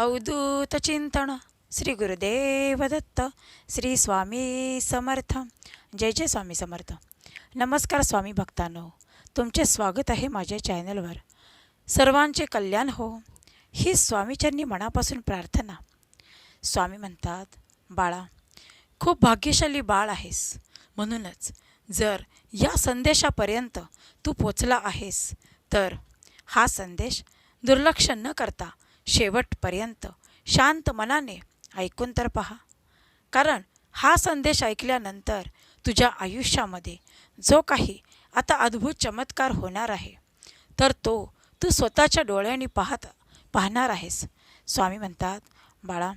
अवधूत चिंतन श्री गुरुदेव दत्त श्री स्वामी समर्थ जय जय स्वामी समर्थ नमस्कार स्वामी भक्तांनो तुमचे स्वागत आहे माझ्या चॅनलवर सर्वांचे कल्याण हो ही स्वामीचरणी मनापासून प्रार्थना स्वामी म्हणतात बाळा खूप भाग्यशाली बाळ आहेस म्हणूनच जर या संदेशापर्यंत तू पोचला आहेस तर हा संदेश दुर्लक्ष न करता शेवटपर्यंत. शांत मनाने ऐकून तर पहा. कारण हा संदेश ऐकल्यानंतर तुझ्या आयुष्यामध्ये जो काही आता अद्भुत चमत्कार होणार आहे तर तो तू स्वतःच्या डोळ्यांनी पाहत पाहणार आहेस. स्वामी म्हणतात बाळा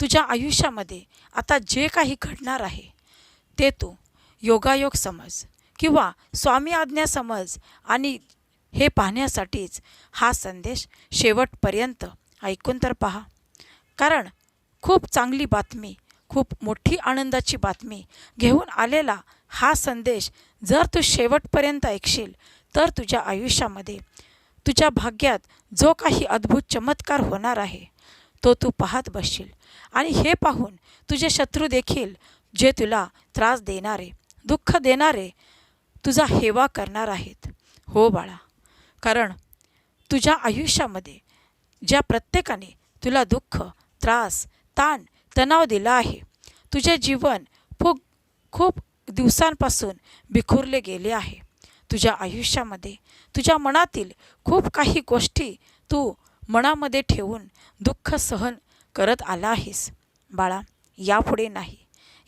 तुझ्या आयुष्यामध्ये आता जे काही घडणार आहे ते तू योगायोग समज किंवा स्वामी आज्ञा समज आणि हे पाहण्यासाठीच हा संदेश शेवटपर्यंत ऐकून तर पहा. कारण खूप चांगली बातमी खूप मोठी आनंदाची बातमी घेऊन आलेला हा संदेश जर तू शेवटपर्यंत ऐकशील तर तुझ्या आयुष्यामध्ये तुझ्या भाग्यात जो काही अद्भुत चमत्कार होणार आहे तो तू पाहत बसशील. आणि हे पाहून तुझे शत्रू देखील जे तुला त्रास देणारे दुःख देणारे तुझा हेवा करणार आहेत. हो बाळा कारण तुझ्या आयुष्यामध्ये ज्या प्रत्येकाने तुला दुःख त्रास ताण तणाव दिला आहे तुझे जीवन खूप खूप दिवसांपासून बिखुरले गेले आहे. तुझ्या आयुष्यामध्ये तुझ्या मनातील खूप काही गोष्टी तू मनामध्ये ठेवून दुःख सहन करत आला आहेस. बाळा यापुढे नाही.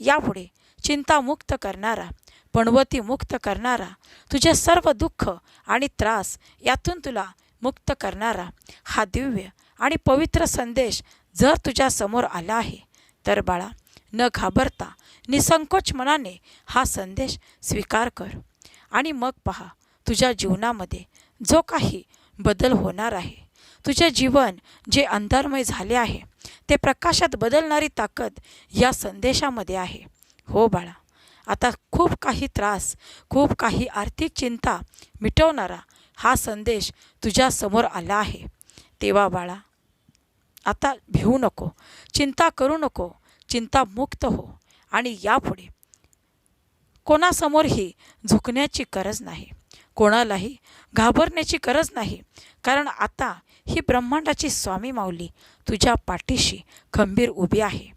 यापुढे चिंतामुक्त करणारा पणवती मुक्त करणारा तुझे सर्व दुःख आणि त्रास यातून तुला मुक्त करणारा हा दिव्य आणि पवित्र संदेश जर तुझ्या समोर आला आहे तर बाळा न घाबरता निसंकोच मनाने हा संदेश स्वीकार कर. आणि मग पहा तुझ्या जीवनामध्ये जो काही बदल होणार आहे तुझे जीवन जे अंधारमय झाले आहे ते प्रकाशात बदलणारी ताकद या संदेशामध्ये आहे. हो बाळा आता खूप काही त्रास खूप काही आर्थिक चिंता मिटवणारा हा संदेश तुझ्या समोर आला आहे. तेव्हा बाळा आता भिवू नको चिंता करू नको चिंतामुक्त हो आणि यापुढे. कोणासमोरही झुकण्याची गरज नाही कोणालाही घाबरण्याची गरज नाही कारण आता ही ब्रह्मांडाची स्वामी माऊली तुझ्या पाठीशी खंबीर उभी आहे.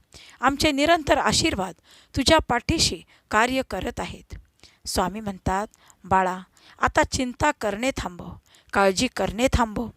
आमचे निरंतर आशीर्वाद तुझ्या पाठीशी कार्य करत आहेत. स्वामी म्हणतात बाळा आता चिंता करणे थांबव काळजी करणे थांबव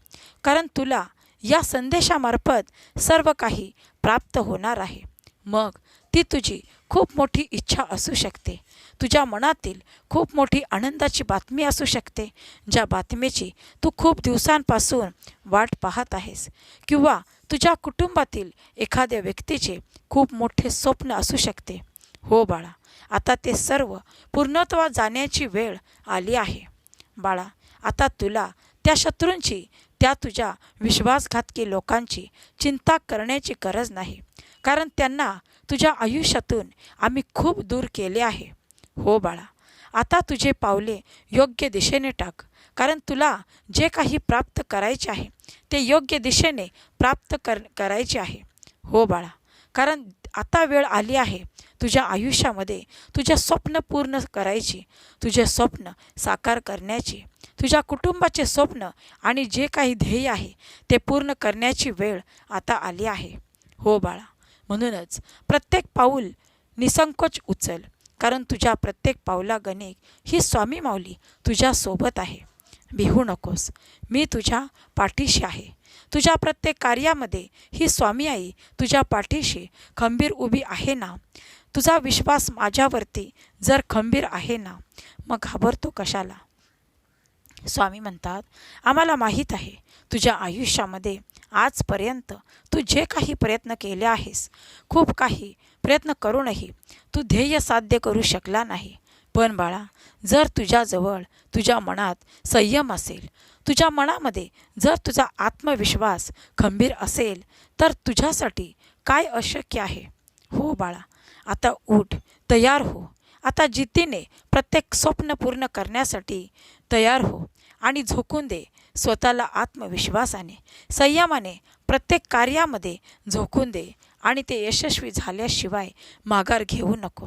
कारण तुला या संदेशामार्फत सर्व काही प्राप्त होणार आहे. मग ती तुझी खूप मोठी इच्छा असू शकते. तुझ्या मनातील खूप मोठी आनंदाची बातमी असू शकते ज्या बातमीची तू खूप दिवसांपासून वाट पाहत आहेस. किंवा तुझ्या कुटुंबातील एखाद्या व्यक्तीचे खूप मोठे स्वप्न असू शकते. हो बाळा आता ते सर्व पूर्णत्वा जाण्याची वेळ आली आहे. बाळा आता तुला त्या शत्रूंची त्या तुझ्या विश्वासघातकी लोकांची चिंता करण्याची गरज नाही. कारण त्यांना तुझ्या आयुष्यातून आम्ही खूप दूर केले आहे. हो बाळा आता तुझे पावले योग्य दिशेने टाक. कारण तुला जे काही प्राप्त करायचे आहे ते योग्य दिशेने प्राप्त कर करायचे आहे. हो बाळा कारण आता वेळ आली आहे. तुझ्या आयुष्यामध्ये तुझ्या स्वप्न पूर्ण करायची. तुझे स्वप्न साकार करण्याची. तुझ्या कुटुंबाचे स्वप्न आणि जे काही ध्येय आहे ते पूर्ण करण्याची वेळ आता आली आहे. हो बाळा म्हणूनच प्रत्येक पाऊल निसंकोच उचल. कारण तुझ्या प्रत्येक पावला गणिक ही स्वामी माऊली तुझ्यासोबत आहे. भिहू नकोस. मी तुझ्या पाठीशी आहे. तुझ्या प्रत्येक कार्यामध्ये ही स्वामी आई तुझ्या पाठीशी खंबीर उभी आहे ना? तुझा विश्वास माझ्यावरती जर खंबीर आहे ना मग घाबरतो कशाला? स्वामी म्हणतात आम्हाला माहीत आहे तुझ्या आयुष्यामध्ये आजपर्यंत तू जे काही प्रयत्न केले आहेस खूप काही प्रयत्न करूनही तू ध्येय साध्य करू शकला नाही. पण बाळा जर तुझ्याजवळ तुझ्या मनात संयम असेल तुझ्या मनामध्ये जर तुझा आत्मविश्वास खंबीर असेल तर तुझ्यासाठी काय अशक्य आहे? हो बाळा आता उठ तयार हो. आता जिद्दीने प्रत्येक स्वप्न पूर्ण करण्यासाठी तयार हो आणि झोकून दे स्वतःला आत्मविश्वासाने संयमाने प्रत्येक कार्यामध्ये झोकून दे आणि ते यशस्वी झाल्याशिवाय माघार घेऊ नको.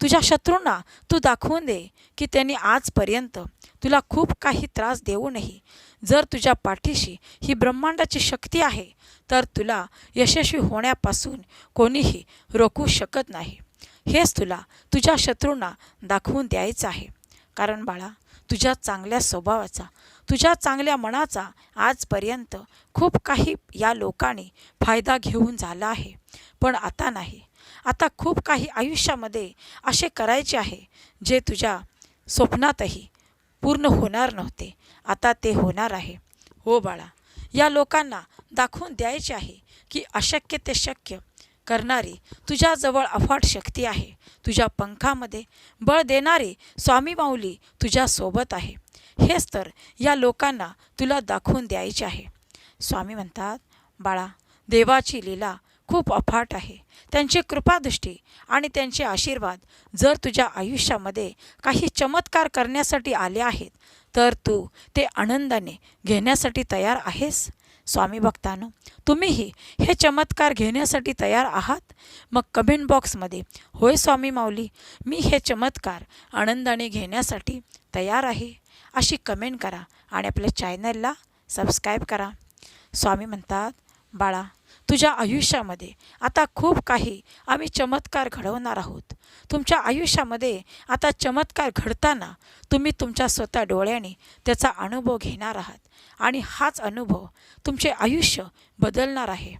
तुझ्या शत्रूंना तू दाखवून दे की त्यांनी आजपर्यंत तुला खूप काही त्रास देऊनही जर तुझ्या पाठीशी ही ब्रह्मांडाची शक्ती आहे तर तुला यशस्वी होण्यापासून कोणीही रोखू शकत नाही. हेच तुला तुझ्या शत्रूंना दाखवून द्यायचं आहे. कारण बाळा तुझ्या चांगल्या स्वभावाचा तुझ्या चांगल्या मनाचा आजपर्यंत खूप काही या लोकांनी फायदा घेऊन झाला आहे. पण आता नाही. आता खूप काही आयुष्यामध्ये असे करायचे आहे जे तुझ्या स्वप्नातही पूर्ण होणार नव्हते. आता ते होणार आहे. हो बाळा या लोकांना दाखवून द्यायचे आहे की अशक्य ते शक्य करणारी तुझ्याजवळ अफाट शक्ती आहे. तुझ्या पंखामध्ये बळ देणारी स्वामी माऊली तुझ्यासोबत आहे. हेच तर या लोकांना तुला दाखवून द्यायचे आहे. स्वामी म्हणतात बाळा देवाची लीला खूप अफाट आहे. त्यांची कृपादृष्टी आणि त्यांचे आशीर्वाद जर तुझ्या आयुष्यामध्ये काही चमत्कार करण्यासाठी आले आहेत तर तू ते आनंदाने घेण्यासाठी तयार आहेस? स्वामी भक्तांनो तुम्हीही हे चमत्कार घेण्यासाठी तयार आहात? मग कमेंट बॉक्समध्ये होय स्वामी माऊली मी हे चमत्कार आनंदाने घेण्यासाठी तयार आहे. अशी कमेंट करा आणि आपल्या चॅनलला सबस्क्राईब करा. स्वामी म्हणतात बाळा तुझ्या आयुष्यामध्ये आता खूप काही आम्ही चमत्कार घडवणार आहोत. तुमच्या आयुष्यामध्ये आता चमत्कार घडताना तुम्ही तुमच्या स्वतः डोळ्याने त्याचा अनुभव घेणार आहात आणि हाच अनुभव तुमचे आयुष्य बदलणार आहे.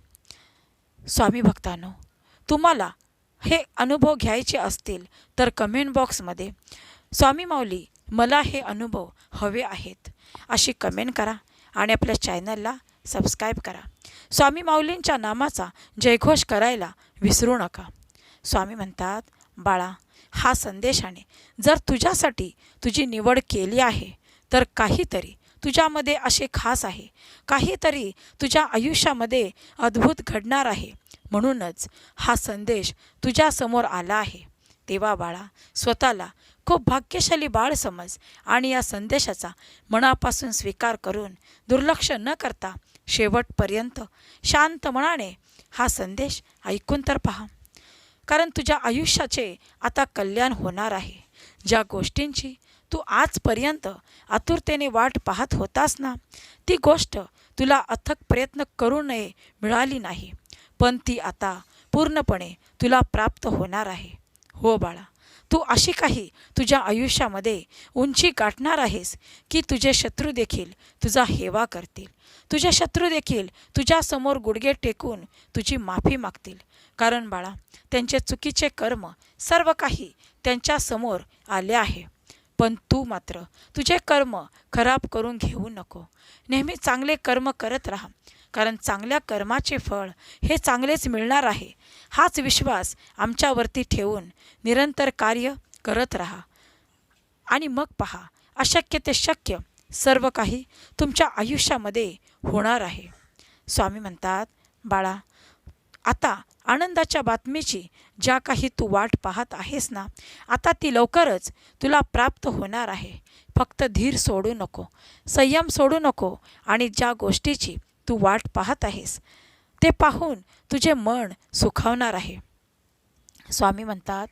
स्वामी भक्तांनो तुम्हाला हे अनुभव घ्यायचे असतील तर कमेंट बॉक्समध्ये स्वामी माऊली मला हे अनुभव हवे आहेत. अशी कमेंट करा आणि आपल्या चॅनलला सबस्क्राईब करा. स्वामी माऊलींच्या नामाचा जयघोष करायला विसरू नका. स्वामी म्हणतात बाळा हा संदेशाने जर तुझ्यासाठी तुझी निवड केली आहे तर काहीतरी तुझ्यामध्ये असे खास आहे. काहीतरी तुझ्या आयुष्यामध्ये अद्भुत घडणार आहे. म्हणूनच हा संदेश तुझ्यासमोर आला आहे. तेव्हा बाळा स्वतःला खूप भाग्यशाली बाळ समज आणि या संदेशाचा मनापासून स्वीकार करून दुर्लक्ष न करता शेवटपर्यंत शांत मनाने हा संदेश ऐकून तर पहा. कारण तुझ्या आयुष्याचे आता कल्याण होणार आहे. ज्या गोष्टींची तू आजपर्यंत आतुरतेने वाट पाहत होतास ना ती गोष्ट तुला अथक प्रयत्न करू नये मिळाली नाही. पण ती आता पूर्णपणे तुला प्राप्त होणार आहे. हो बाळा तू अशी काही तुझ्या आयुष्यामध्ये उंची गाठणार आहेस की तुझे शत्रू देखील तुझा हेवा करतील? तुझे शत्रू देखील तुझ्यासमोर गुडघे टेकून तुझी माफी मागतील. कारण बाळा त्यांचे चुकीचे कर्म सर्व काही त्यांच्यासमोर आले आहे. पण तू मात्र तुझे कर्म खराब करून घेऊ नको. नेहमी चांगले कर्म करत राहा. कारण चांगल्या कर्माचे फळ हे चांगलेच मिळणार आहे. हाच विश्वास आमच्यावरती ठेवून निरंतर कार्य करत राहा. आणि मग पहा अशक्य ते शक्य सर्व काही तुमच्या आयुष्यामध्ये होणार आहे. स्वामी म्हणतात बाळा आता आनंदाच्या बातमीची ज्या काही तू वाट पाहत आहेस ना आता ती लवकरच तुला प्राप्त होणार आहे. फक्त धीर सोडू नको संयम सोडू नको आणि ज्या गोष्टीची तू वाट पाहत आहेस. ते पाहून तुझे मन सुखावणार आहे. स्वामी म्हणतात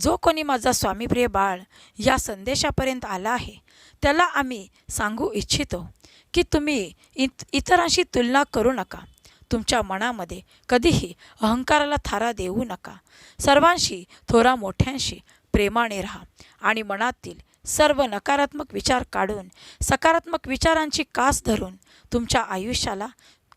जो कोणी माझा स्वामीप्रिय बाळ या संदेशापर्यंत आला आहे त्याला आम्ही सांगू इच्छितो की तुम्ही इत इतरांशी तुलना करू नका. तुमच्या मनामध्ये कधीही अहंकाराला थारा देऊ नका. सर्वांशी थोरा मोठ्यांशी प्रेमाने राहा आणि मनातील सर्व नकारात्मक विचार काढून सकारात्मक विचारांची कास धरून तुमच्या आयुष्याला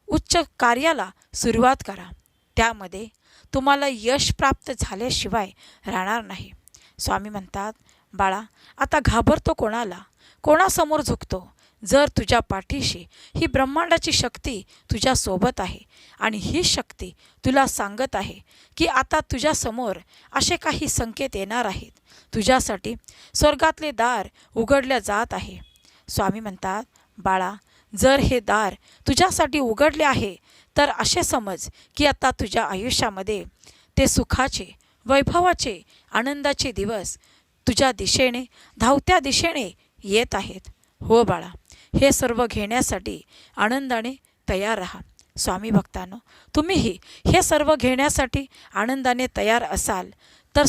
उच्च कार्याला सुरुवात करा. त्यामध्ये तुम्हाला यश प्राप्त झाल्याशिवाय राहणार नाही. स्वामी म्हणतात बाळा आता घाबरतो कोणाला? कोणासमोर झुकतो? जर तुझ्या पाठीशी ही ब्रह्मांडाची शक्ती तुझ्यासोबत आहे आणि ही शक्ती तुला सांगत आहे की आता तुझ्यासमोर असे काही संकेत येणार आहेत. तुझ्यासाठी स्वर्गातले दार उघडल्या जात आहे. स्वामी म्हणतात बाळा जर हे दार तुझ्यासाठी उघडले आहे तर असे समज की आता तुझ्या आयुष्यामध्ये ते सुखाचे वैभवाचे आनंदाचे दिवस तुझ्या दिशेने धावत्या दिशेने येत आहेत. हो बाळा हे सर्व घेण्यासाठी आनंदाने तयार राहा. स्वामी भक्तांनो तुम्हीही हे सर्व घेण्यासाठी आनंदाने तयार असाल तर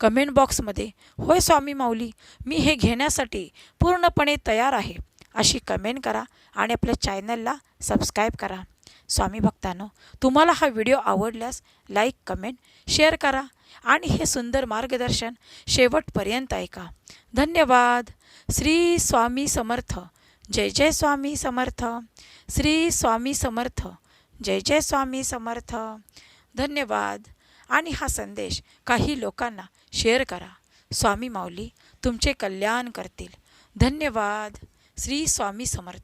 कमेंट बॉक्समध्ये होय स्वामी माऊली मी हे घेण्यासाठी पूर्णपणे तयार आहे. अशी कमेंट करा आणि आपल्या चॅनलला सबस्क्राईब करा. स्वामी भक्तांनो तुम्हाला हा व्हिडिओ आवडल्यास लाईक कमेंट शेअर करा आणि हे सुंदर मार्गदर्शन शेवटपर्यंत ऐका. धन्यवाद. श्री स्वामी समर्थ. जय जय स्वामी समर्थ. श्री स्वामी समर्थ. जय जय स्वामी समर्थ. धन्यवाद. आणि हा संदेश काही लोकांना शेअर करा. स्वामी माऊली तुमचे कल्याण करतील. धन्यवाद. श्री स्वामी समर्थ.